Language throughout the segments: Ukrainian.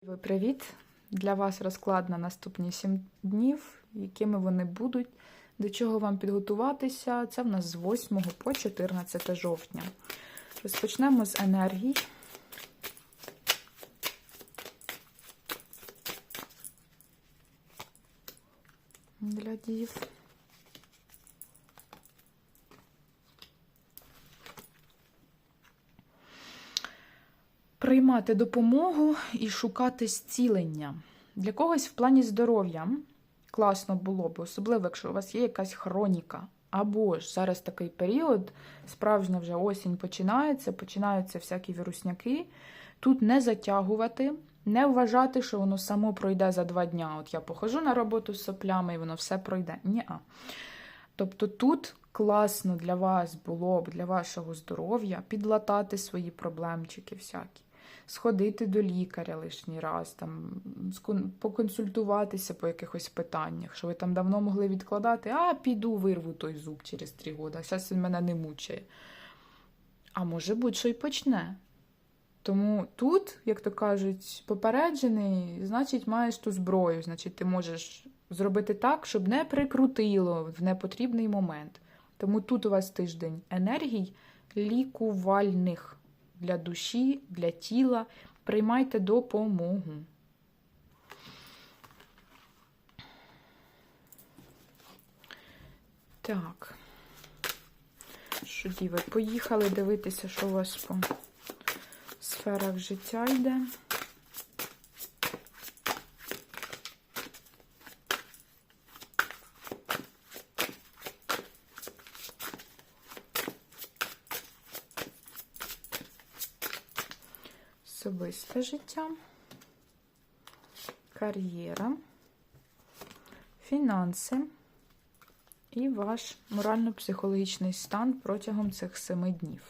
Привіт! Для вас розклад на наступні 7 днів, якими вони будуть, до чого вам підготуватися. Це в нас з 8 по 14 жовтня. Розпочнемо з енергій. Для дів. Приймати допомогу і шукати зцілення. Для когось в плані здоров'я класно було б, особливо, якщо у вас є якась хроніка. Або ж зараз такий період, справжня вже осінь починається, починаються всякі вірусняки. Тут не затягувати, не вважати, що воно само пройде за два дня. От я похожу на роботу з соплями і воно все пройде. Ні-а. Тобто тут класно для вас було б, для вашого здоров'я, підлатати свої проблемчики всякі сходити до лікаря лишній раз, там, поконсультуватися по якихось питаннях, що ви там давно могли відкладати, а піду вирву той зуб через три роки, а зараз він мене не мучає. А може бути, що й почне. Тому тут, як то кажуть, попереджений, значить, маєш ту зброю, значить, ти можеш зробити так, щоб не прикрутило в непотрібний момент. Тому тут у вас тиждень енергій лікувальних для душі, для тіла. Приймайте допомогу. Так. Що, діви, поїхали дивитися, що у вас по сферах життя йде. Особисте життя, кар'єра, фінанси і ваш морально-психологічний стан протягом цих семи днів.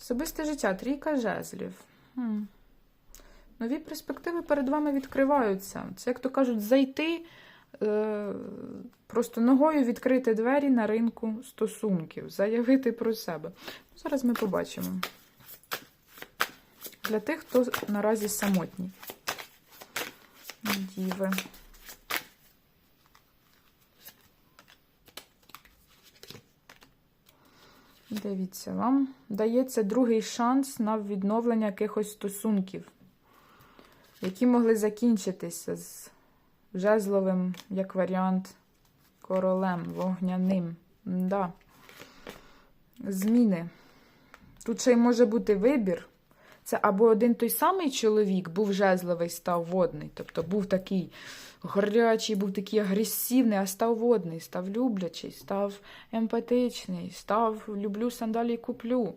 Особисте життя, трійка жезлів. Хм. Нові перспективи перед вами відкриваються. Це, як то кажуть, зайти, е, просто ногою відкрити двері на ринку стосунків, заявити про себе. Зараз ми побачимо для тих, хто наразі самотній. Діви. Дивіться, вам дається другий шанс на відновлення якихось стосунків, які могли закінчитися з жезловим, як варіант, королем, вогняним. Да. Зміни. Тут ще й може бути вибір. Це або один той самий чоловік був жезловий, став водний. Тобто був такий горячий, був такий агресивний, а став водний, став люблячий, став емпатичний, став люблю сандалі куплю.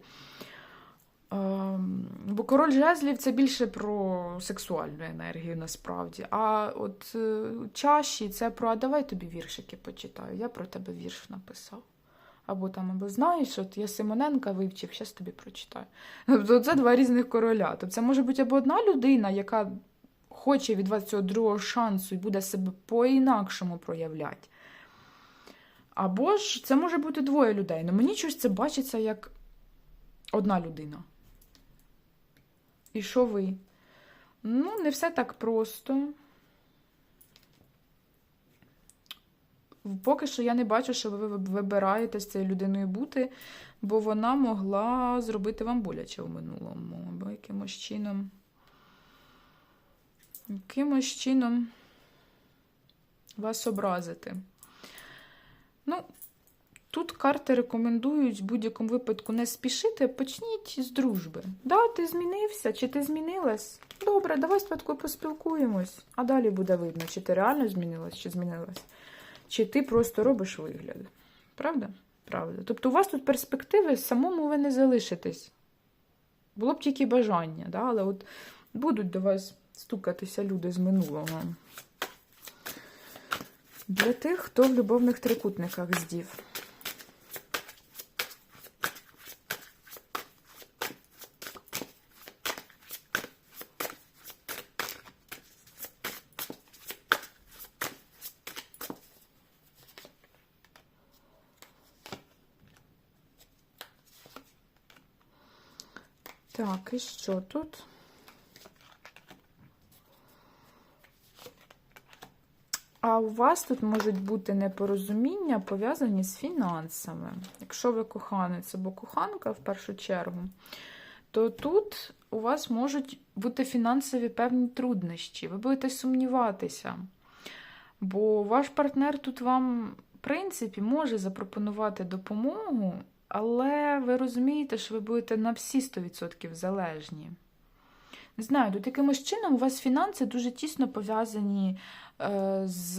Ем, бо король жезлів це більше про сексуальну енергію насправді. А от е, чаші це про а давай тобі віршики почитаю. Я про тебе вірш написав. Або там, або знаєш, от я Симоненка вивчив, зараз тобі прочитаю. Тобто це два різних короля. Тобто це може бути або одна людина, яка хоче від вас цього другого шансу і буде себе по-інакшому проявляти. Або ж це може бути двоє людей. Ну мені щось це бачиться як одна людина. І що ви? Ну, не все так просто. Поки що я не бачу, що ви вибираєте з цією людиною бути, бо вона могла зробити вам боляче в минулому. Або якимось чином. Якимось чином вас образити. Ну, тут карти рекомендують в будь-якому випадку не спішити, почніть з дружби. Да, ти змінився, чи ти змінилась? Добре, давай спочатку поспілкуємось, а далі буде видно, чи ти реально змінилась, чи змінилась чи ти просто робиш вигляд. Правда? Правда. Тобто у вас тут перспективи, самому ви не залишитесь. Було б тільки бажання, да? але от будуть до вас стукатися люди з минулого. Для тих, хто в любовних трикутниках здів. Так, і що тут? А у вас тут можуть бути непорозуміння, пов'язані з фінансами. Якщо ви коханець або коханка в першу чергу, то тут у вас можуть бути фінансові певні труднощі. Ви будете сумніватися. Бо ваш партнер тут вам, в принципі, може запропонувати допомогу але ви розумієте, що ви будете на всі 100% залежні. Не знаю, тут якимось чином у вас фінанси дуже тісно пов'язані е, з,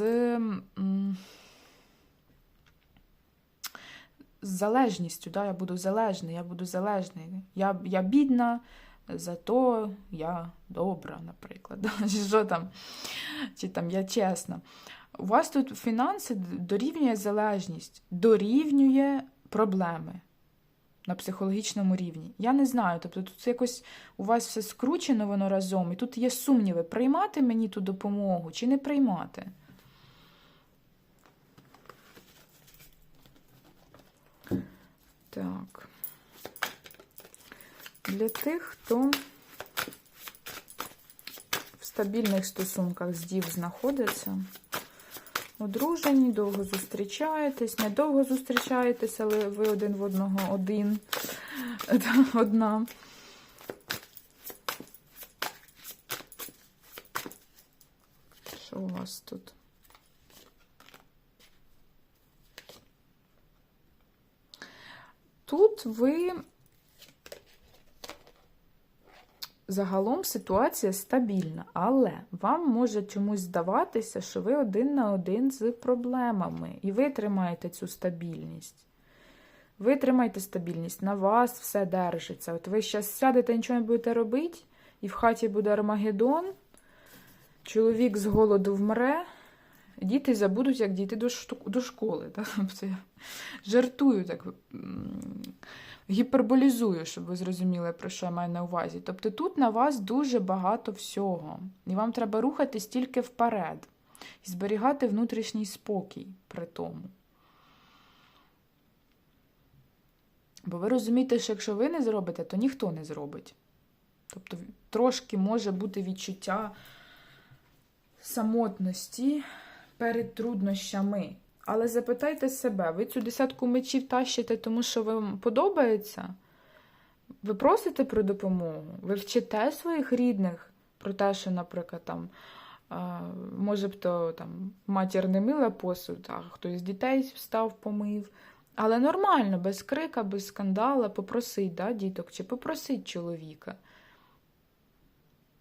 з залежністю. Да? Я буду залежний, я буду залежний. Я, я бідна, зато я добра, наприклад. що там? Чи там я чесна. У вас тут фінанси дорівнює залежність, дорівнює проблеми на психологічному рівні. Я не знаю. Тобто тут якось у вас все скручено воно разом, і тут є сумніви, приймати мені ту допомогу чи не приймати. Так. Для тих, хто в стабільних стосунках з дів знаходиться. Одружені, довго зустрічаєтесь, недовго зустрічаєтесь, але ви один в одного один. Одна. Що у вас тут? Тут ви загалом ситуація стабільна, але вам може чомусь здаватися, що ви один на один з проблемами, і ви тримаєте цю стабільність. Ви тримаєте стабільність, на вас все держиться. От ви зараз сядете, нічого не будете робити, і в хаті буде Армагеддон, чоловік з голоду вмре, діти забудуть, як дійти до, школи. Так? Жартую так. Гіперболізую, щоб ви зрозуміли, про що я маю на увазі. Тобто тут на вас дуже багато всього, і вам треба рухатись тільки вперед і зберігати внутрішній спокій при тому. Бо ви розумієте, що якщо ви не зробите, то ніхто не зробить. Тобто трошки може бути відчуття самотності перед труднощами. Але запитайте себе, ви цю десятку мечів тащите, тому що вам подобається? Ви просите про допомогу? Ви вчите своїх рідних про те, що, наприклад, там, може б то там, матір не мила посуд, а хтось з дітей встав, помив. Але нормально, без крика, без скандала, попросить да, діток, чи попросить чоловіка.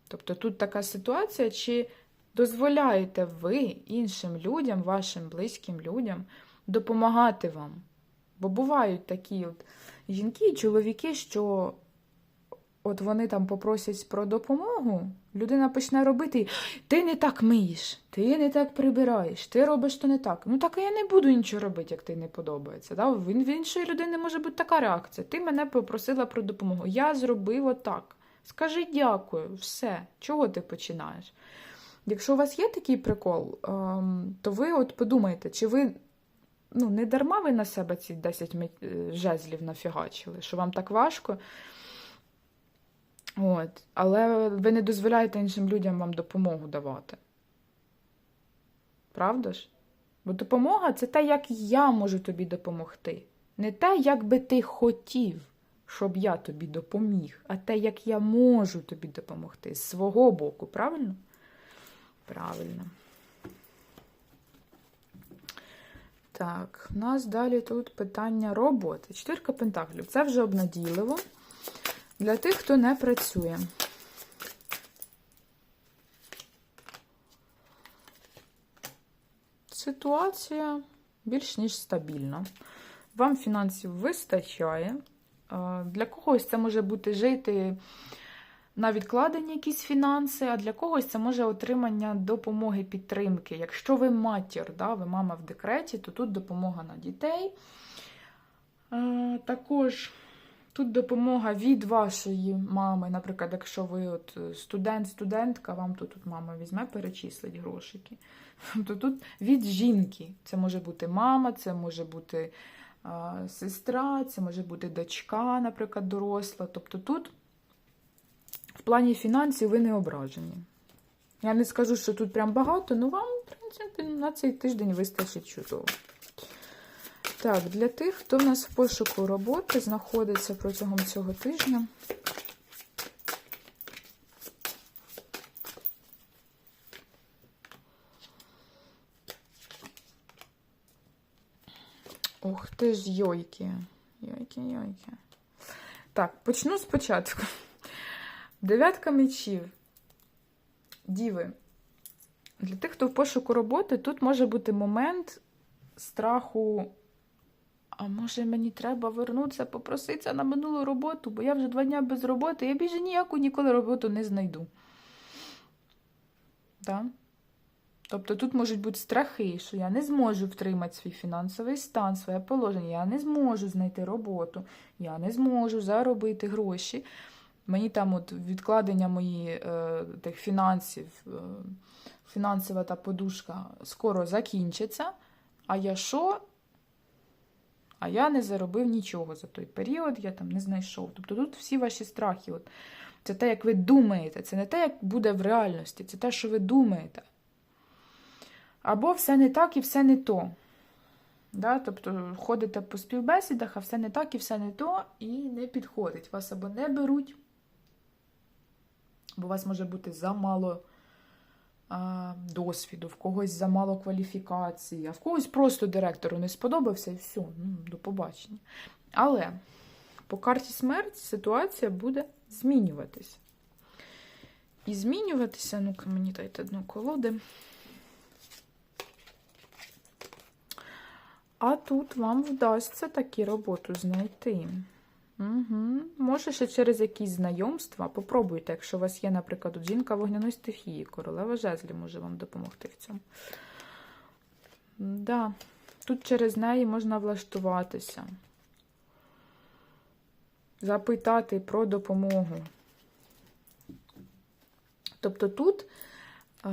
Тобто тут така ситуація, чи дозволяєте ви іншим людям, вашим близьким людям, допомагати вам. Бо бувають такі от жінки і чоловіки, що от вони там попросять про допомогу, людина почне робити, ти не так миєш, ти не так прибираєш, ти робиш то не так. Ну так я не буду нічого робити, як ти не подобається. Да? В іншої людини може бути така реакція. Ти мене попросила про допомогу. Я зробив отак. Скажи дякую, все. Чого ти починаєш? Якщо у вас є такий прикол, ем, то ви от подумайте, чи ви ну, не дарма ви на себе ці 10 е, жезлів нафігачили, що вам так важко. От. Але ви не дозволяєте іншим людям вам допомогу давати. Правда ж? Бо допомога це те, як я можу тобі допомогти. Не те, як би ти хотів, щоб я тобі допоміг, а те, як я можу тобі допомогти з свого боку, правильно? Правильно. Так, у нас далі тут питання роботи. Чотирка пентаклів. Це вже обнадійливо для тих, хто не працює. Ситуація більш ніж стабільна. Вам фінансів вистачає. Е, Для когось це може бути жити на відкладені якісь фінанси, а для когось це може отримання допомоги підтримки. Якщо ви матір, да, ви мама в декреті, то тут допомога на дітей. Е, Також тут допомога від вашої мами. Наприклад, якщо ви от студент, студентка, вам тут, тут мама візьме, перечислить грошики. То тут від жінки. Це може бути мама, це може бути сестра, це може бути дочка, наприклад, доросла. Тобто тут в плані фінансів ви не ображені. Я не скажу, що тут прям багато, але вам, в принципі, принципі, на цей тиждень вистачить чудово. Так, для тих, хто в нас в пошуку роботи знаходиться протягом цього тижня. Ух ти ж, йойки. Йойки, йойки. Так, почну спочатку. Дев'ятка мечів. Діви. Для тих, хто в пошуку роботи, тут може бути момент страху. А може мені треба вернутися, попроситися на минулу роботу, бо я вже два дні без роботи, я більше ніяку ніколи роботу не знайду. Да? Тобто тут можуть бути страхи, що я не зможу втримати свій фінансовий стан, своє положення, я не зможу знайти роботу, я не зможу заробити гроші. Мені там от відкладення мої е, тих фінансів, е, фінансова та подушка скоро закінчиться. А я що? А я не заробив нічого за той період, я там не знайшов. Тобто тут всі ваші страхи. От, це те, як ви думаєте, це не те, як буде в реальності, це те, що ви думаєте. Або все не так і все не то. Да? Тобто ходите по співбесідах, а все не так і все не то, і не підходить. Вас або не беруть, бо у вас може бути замало а, досвіду, в когось замало кваліфікації, а в когось просто директору не сподобався і все, ну, до побачення. Але по карті смерті ситуація буде змінюватися. І змінюватися, ну-ка, мені дайте одну колоди. А тут вам вдасться таку роботу знайти. Угу. Може, ще через якісь знайомства. Попробуйте, якщо у вас є, наприклад, жінка вогняної стихії, королева жезлі може вам допомогти в цьому. Да. Тут через неї можна влаштуватися, запитати про допомогу. Тобто тут е,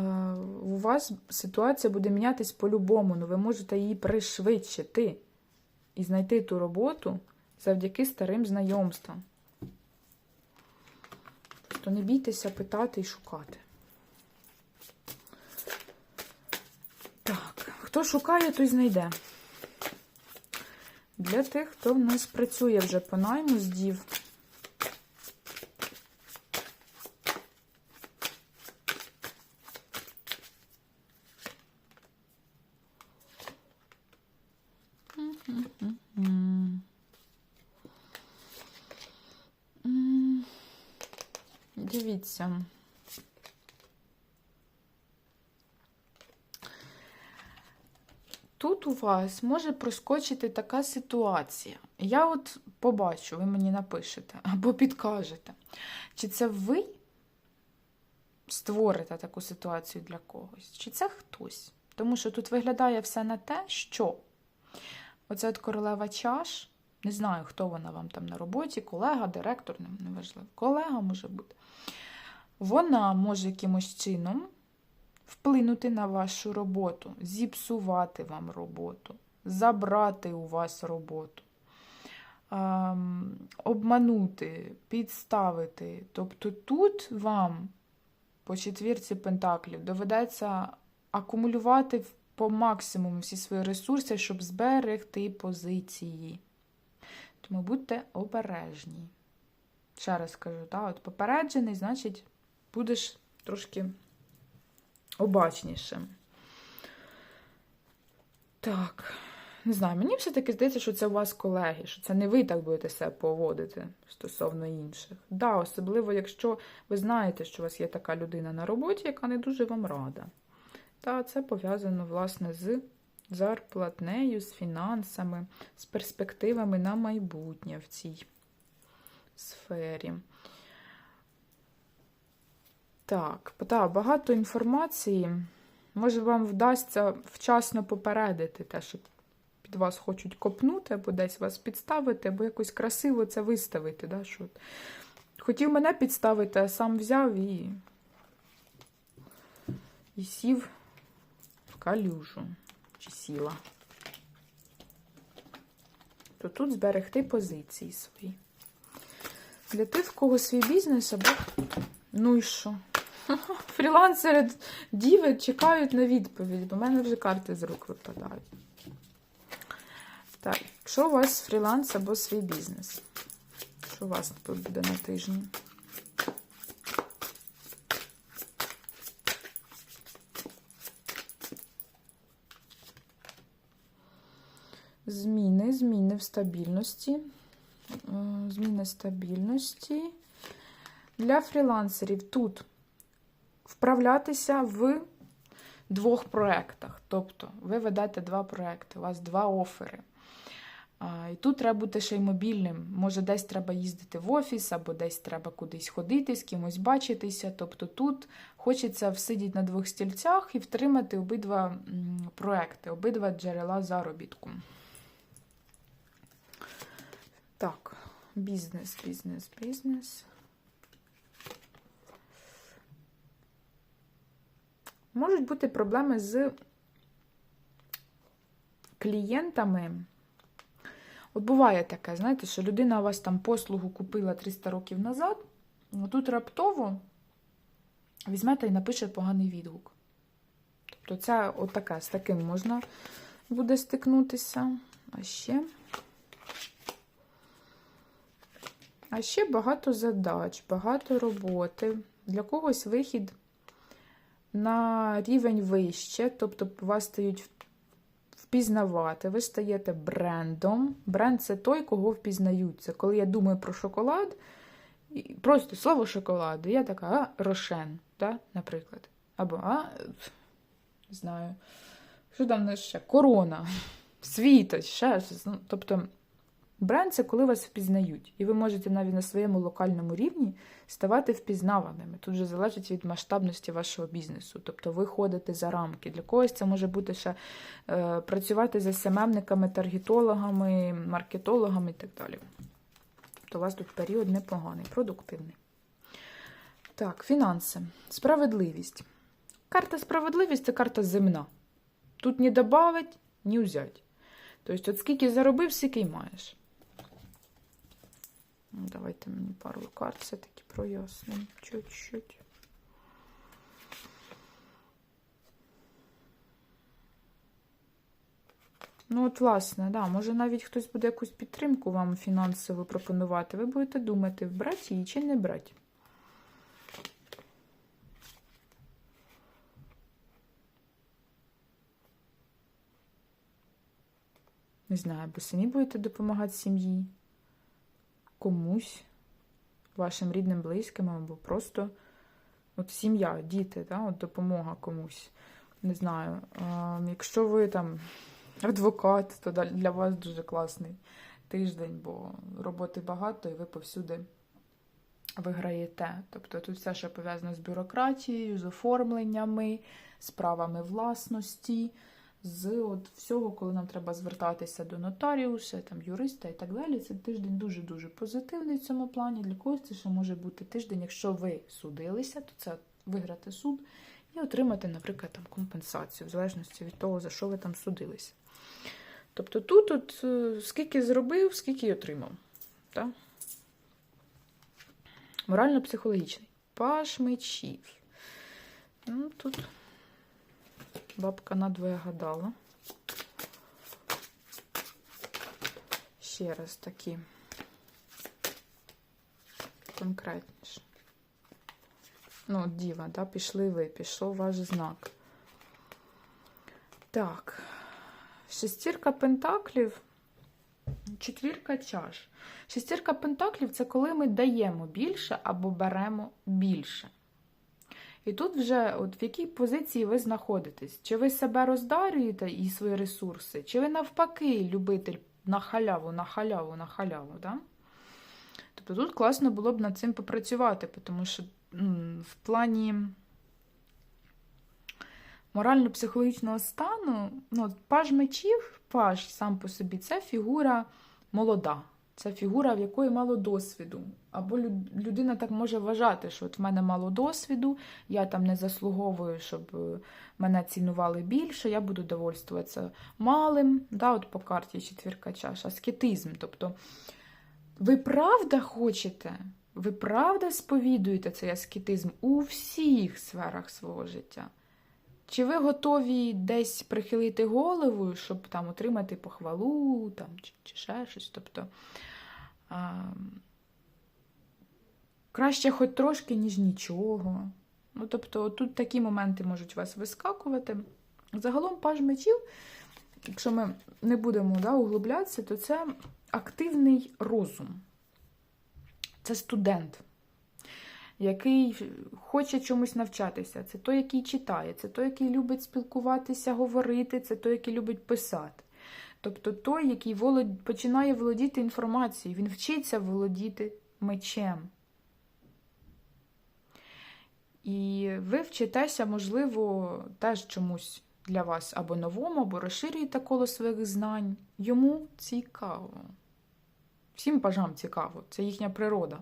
у вас ситуація буде мінятись по-любому, але ви можете її пришвидшити і знайти ту роботу завдяки старим знайомствам. Просто не бійтеся питати і шукати. Так, хто шукає, той знайде. Для тих, хто в нас працює вже по найму з дів. М. Дивіться. Тут у вас може проскочити така ситуація. Я от побачу, ви мені напишете або підкажете, чи це ви створите таку ситуацію для когось, чи це хтось. Тому що тут виглядає все на те, що оця от королева чаш, не знаю, хто вона вам там на роботі, колега, директор, неважливо, колега може бути. Вона може якимось чином вплинути на вашу роботу, зіпсувати вам роботу, забрати у вас роботу, ем, обманути, підставити. Тобто тут вам по четвірці пентаклів доведеться акумулювати по максимуму всі свої ресурси, щоб зберегти позиції. Тому будьте обережні. Ще раз кажу, так, от попереджений, значить, будеш трошки обачнішим. Так, не знаю, мені все-таки здається, що це у вас колеги, що це не ви так будете себе поводити стосовно інших. Да, особливо, якщо ви знаєте, що у вас є така людина на роботі, яка не дуже вам рада. Та це пов'язано, власне, з зарплатнею, з фінансами, з перспективами на майбутнє в цій сфері. Так, та, багато інформації. Може, вам вдасться вчасно попередити те, що під вас хочуть копнути, або десь вас підставити, або якось красиво це виставити. Да, що хотів мене підставити, а сам взяв і, і сів в калюжу чи сіла. То тут зберегти позиції свої. Для тих, в кого свій бізнес, або ну і що? Фрілансери діви чекають на відповідь, бо в мене вже карти з рук випадають. Так, якщо у вас фріланс або свій бізнес, що у вас тут буде на тижні? Зміни, зміни в стабільності. Е, Зміни стабільності. Для фрілансерів тут вправлятися в двох проєктах. Тобто ви ведете два проекти, у вас два офери. І тут треба бути ще й мобільним. Може, десь треба їздити в офіс, або десь треба кудись ходити, з кимось бачитися. Тобто тут хочеться всидіти на двох стільцях і втримати обидва проекти, обидва джерела заробітку. Так, бізнес, бізнес, бізнес. Можуть бути проблеми з клієнтами. От буває таке, знаєте, що людина у вас там послугу купила 300 років назад, тут раптово візьмете і напише поганий відгук. Тобто це отаке, з таким можна буде стикнутися. А ще. А ще багато задач, багато роботи. Для когось вихід на рівень вище, тобто вас стають впізнавати, ви стаєте брендом. Бренд це той, кого впізнають. Це коли я думаю про шоколад, просто слово шоколад, я така, а, рошен, да, наприклад. Або, а, не знаю, що там ще? Корона, світоч, ще щось. Ну, тобто, бренд це коли вас впізнають. І ви можете навіть на своєму локальному рівні ставати впізнаваними. Тут вже залежить від масштабності вашого бізнесу. Тобто ви ходите за рамки. Для когось це може бути ще е, працювати з СММниками, таргетологами, маркетологами і так далі. То у вас тут період непоганий, продуктивний. Так, фінанси. Справедливість. Карта справедливість це карта земна. Тут ні добавить, ні взять. Тобто, от скільки заробив, стільки й маєш. Ну, Давайте мені пару карт все-таки прояснимо. Чуть-чуть. Ну, от, власне, да, може навіть хтось буде якусь підтримку вам фінансово пропонувати. Ви будете думати, брати її чи не брати. Не знаю, або самі будете допомагати сім'ї, комусь, вашим рідним, близьким, або просто от сім'я, діти, да, от допомога комусь. Не знаю. А, якщо ви там адвокат, то для вас дуже класний тиждень, бо роботи багато і ви повсюди виграєте. Тобто тут все, що пов'язано з бюрократією, з оформленнями, з правами власності, з от всього, коли нам треба звертатися до нотаріуса, там, юриста і так далі. Це тиждень дуже-дуже позитивний в цьому плані. Для когось це ще може бути тиждень, якщо ви судилися, то це виграти суд і отримати, наприклад, там, компенсацію, в залежності від того, за що ви там судилися. Тобто тут от, е, скільки зробив, скільки й отримав. Так? Морально-психологічний. Паш мечів. Ну, тут бабка надвоє гадала. Ще раз такі конкретніше. Ну, діва, да, пішли ви, пішов ваш знак. Так, шестірка пентаклів, четвірка чаш. Шестірка пентаклів це коли ми даємо більше або беремо більше. І тут вже от в якій позиції ви знаходитесь? Чи ви себе роздарюєте і свої ресурси, чи ви навпаки любитель на халяву, на халяву, на халяву. Да? Тобто тут класно було б над цим попрацювати, тому що в плані морально-психологічного стану, ну, паж мечів, паж сам по собі, це фігура молода. Це фігура, в якої мало досвіду. Або людина так може вважати, що от в мене мало досвіду, я там не заслуговую, щоб е, мене цінували більше, я буду довольствуватися малим. Да, от по карті четвірка чаш, аскетизм. Тобто, ви правда хочете Ви правда сповідуєте цей аскетизм у всіх сферах свого життя? Чи ви готові десь прихилити голову, щоб там отримати похвалу, там, чи, чи ще щось? Тобто а, краще хоч трошки, ніж нічого. Ну, тобто, тут такі моменти можуть вас вискакувати. Загалом паж мечів, якщо ми не будемо да, углублятися, то це активний розум. Це студент, який хоче чомусь навчатися. Це той, який читає, це той, який любить спілкуватися, говорити, це той, який любить писати. Тобто той, який волод... починає володіти інформацією, він вчиться володіти мечем. І ви вчитеся, можливо, теж чомусь для вас або новому, або розширюєте коло своїх знань. Йому цікаво. Всім пажам цікаво, це їхня природа.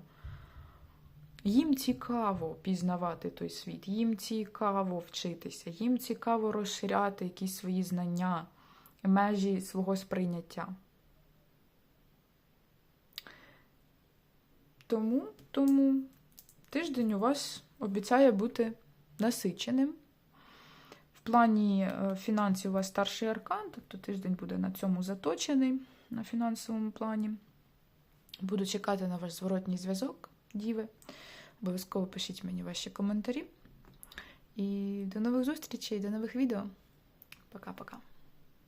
Їм цікаво пізнавати той світ, їм цікаво вчитися, їм цікаво розширяти якісь свої знання, межі свого сприйняття. Тому, тому тиждень у вас обіцяє бути насиченим. В плані е, фінансів у вас старший аркан, тобто тиждень буде на цьому заточений на фінансовому плані. Буду чекати на ваш зворотній зв'язок, діви. Обов'язково пишіть мені ваші коментарі. І до нових зустрічей, до нових відео. Пока-пока.